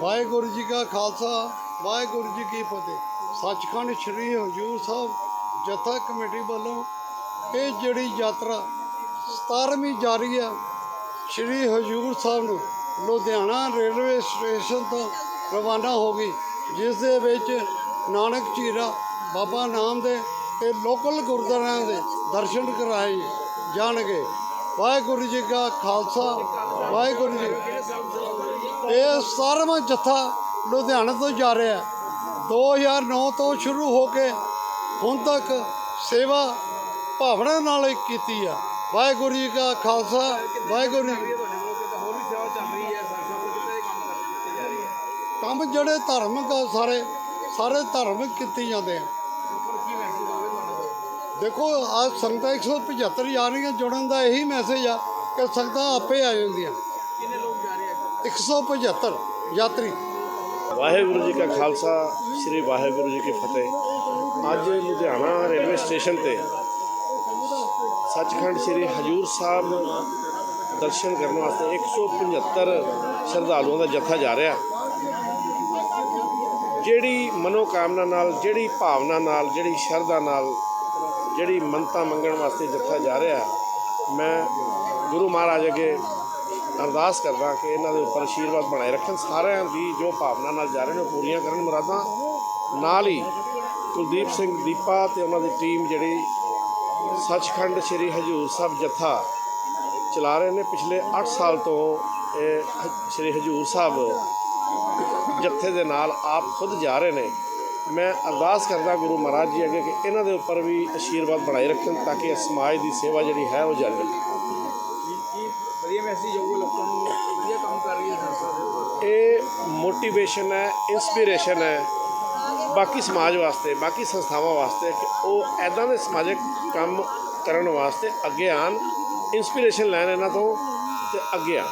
ਵਾਹਿਗੁਰੂ ਜੀ ਕਾ ਖਾਲਸਾ, ਵਾਹਿਗੁਰੂ ਜੀ ਕੀ ਫਤਿਹ। ਸੱਚਖੰਡ ਸ੍ਰੀ ਹਜੂਰ ਸਾਹਿਬ ਜਥਾ ਕਮੇਟੀ ਵੱਲੋਂ ਇਹ ਜਿਹੜੀ ਯਾਤਰਾ 17ਵੀਂ ਜਾਰੀ ਹੈ, ਸ੍ਰੀ ਹਜੂਰ ਸਾਹਿਬ ਨੂੰ ਲੁਧਿਆਣਾ ਰੇਲਵੇ ਸਟੇਸ਼ਨ ਤੋਂ ਰਵਾਨਾ ਹੋ ਗਈ, ਜਿਸ ਦੇ ਵਿੱਚ ਨਾਨਕ ਝੀਰਾ ਬਾਬਾ ਨਾਮ ਦੇ ਤੇ ਲੋਕਲ ਗੁਰਦੁਆਰਿਆਂ ਦੇ ਦਰਸ਼ਨ ਕਰਾਏ ਜਾਣਗੇ। ਵਾਹਿਗੁਰੂ ਜੀ ਕਾ ਖਾਲਸਾ, ਵਾਹਿਗੁਰੂ ਜੀ ਇਹ 17ਵਾਂ ਜਥਾ ਲੁਧਿਆਣਾ ਤੋਂ ਜਾ ਰਿਹਾ ਹੈ। 2009 ਤੋਂ ਸ਼ੁਰੂ ਹੋ ਕੇ ਹੁਣ ਤੱਕ ਸੇਵਾ ਭਾਵਨਾ ਨਾਲ ਕੀਤੀ ਆ। ਵਾਹਿਗੁਰੂ ਜੀ ਕਾ ਖਾਲਸਾ, ਵਾਹਿਗੁਰੂ ਜੀ ਕੰਮ ਕੰਮ ਜਿਹੜੇ ਧਾਰਮਿਕ ਆ ਸਾਰੇ ਸਾਰੇ ਧਾਰਮਿਕ ਕੀਤੇ ਜਾਂਦੇ ਆ ਪਰ ਕੀ ਮੈਸੇਜ ਹੋਵੇ ਤੁਹਾਡੇ ਦੇਖੋ ਆ ਸੰਗਤਾਂ 175 ਜਾ ਰਹੀਆਂ ਜੁੜਨ ਦਾ ਇਹੀ ਮੈਸੇਜ ਆ ਕਿ ਸੰਗਤਾਂ ਆਪੇ ਆ ਜਾਂਦੀਆਂ। ਕਿੰਨੇ ਲੋਕ ਜਾ ਰਹੇ ਆ 175 ਯਾਤਰੀ। ਵਾਹਿਗੁਰੂ ਜੀ ਕਾ ਖਾਲਸਾ ਸ੍ਰੀ ਵਾਹਿਗੁਰੂ ਜੀ ਕੀ ਫਤਿਹ। ਅੱਜ ਲੁਧਿਆਣਾ ਰੇਲਵੇ ਸਟੇਸ਼ਨ ਤੇ ਸੱਚਖੰਡ ਸ੍ਰੀ ਹਜੂਰ ਸਾਹਿਬ ਦਰਸ਼ਨ ਕਰਨ ਵਾਸਤੇ 175 ਸ਼ਰਧਾਲੂਆਂ ਦਾ ਜੱਥਾ ਜਾ ਰਿਹਾ। ਜਿਹੜੀ ਮਨੋਕਾਮਨਾ ਨਾਲ ਜਿਹੜੀ ਭਾਵਨਾ ਨਾਲ ਜਿਹੜੀ ਸ਼ਰਧਾ ਨਾਲ ਜਿਹੜੀ ਮੰਨਤਾ ਮੰਗਣ ਵਾਸਤੇ ਜੱਥਾ ਜਾ ਰਿਹਾ, ਮੈਂ ਗੁਰੂ ਮਹਾਰਾਜ ਅੱਗੇ ਅਰਦਾਸ ਕਰਦਾ ਕਿ ਇਹਨਾਂ ਦੇ ਉੱਪਰ ਆਸ਼ੀਰਵਾਦ ਬਣਾਏ ਰੱਖਣ। ਸਾਰਿਆਂ ਦੀ ਜੋ ਭਾਵਨਾ ਨਾਲ ਜਾ ਰਹੇ ਨੇ ਉਹ ਪੂਰੀਆਂ ਕਰਨ। ਮੁਰਾਦਾਂ ਨਾਲ ਹੀ ਕੁਲਦੀਪ ਸਿੰਘ ਦੀਪਾ ਤੇ ਉਹਨਾਂ ਦੀ ਟੀਮ ਜਿਹੜੀ ਸੱਚਖੰਡ ਸ੍ਰੀ ਹਜੂਰ ਸਾਹਿਬ ਜੱਥਾ ਚਲਾ ਰਹੇ ਨੇ। ਪਿਛਲੇ 8 ਸਾਲ ਤੋਂ ਇਹ ਸ੍ਰੀ ਹਜੂਰ ਸਾਹਿਬ ਜੱਥੇ ਦੇ ਨਾਲ ਆਪ ਖੁਦ ਜਾ ਰਹੇ ਨੇ। ਮੈਂ ਅਰਦਾਸ ਕਰਦਾ ਗੁਰੂ ਮਹਾਰਾਜ ਜੀ ਅੱਗੇ ਕਿ ਇਹਨਾਂ ਦੇ ਉੱਪਰ ਵੀ ਆਸ਼ੀਰਵਾਦ ਬਣਾਈ ਰੱਖਣ ਤਾਂ ਕਿ ਸਮਾਜ ਦੀ ਸੇਵਾ ਜਿਹੜੀ ਹੈ ਉਹ ਜਾਰੀ ਰਹੇ ਵਧੀਆ ਮੈਸੇਜ ਹੋਊਗਾ ਲੋਕਾਂ ਨੂੰ ਵਧੀਆ ਕੰਮ ਕਰ ਰਹੀ ਹੈ ਸੰਸਥਾ ਇਹ ਮੋਟੀਵੇਸ਼ਨ ਹੈ ਇਨਸਪੀਰੇਸ਼ਨ ਹੈ, ਬਾਕੀ ਸਮਾਜ ਵਾਸਤੇ, ਬਾਕੀ ਸੰਸਥਾਵਾਂ ਵਾਸਤੇ ਕਿ ਉਹ ਐਦਾਂ ਦੇ ਸਮਾਜਿਕ ਕੰਮ ਕਰਨ ਵਾਸਤੇ ਅੱਗੇ ਆਣ ਇਨਸਪੀਰੇਸ਼ਨ ਲੈਣ ਇਹਨਾਂ ਤੋਂ ਤੇ ਅੱਗੇ ਆਣ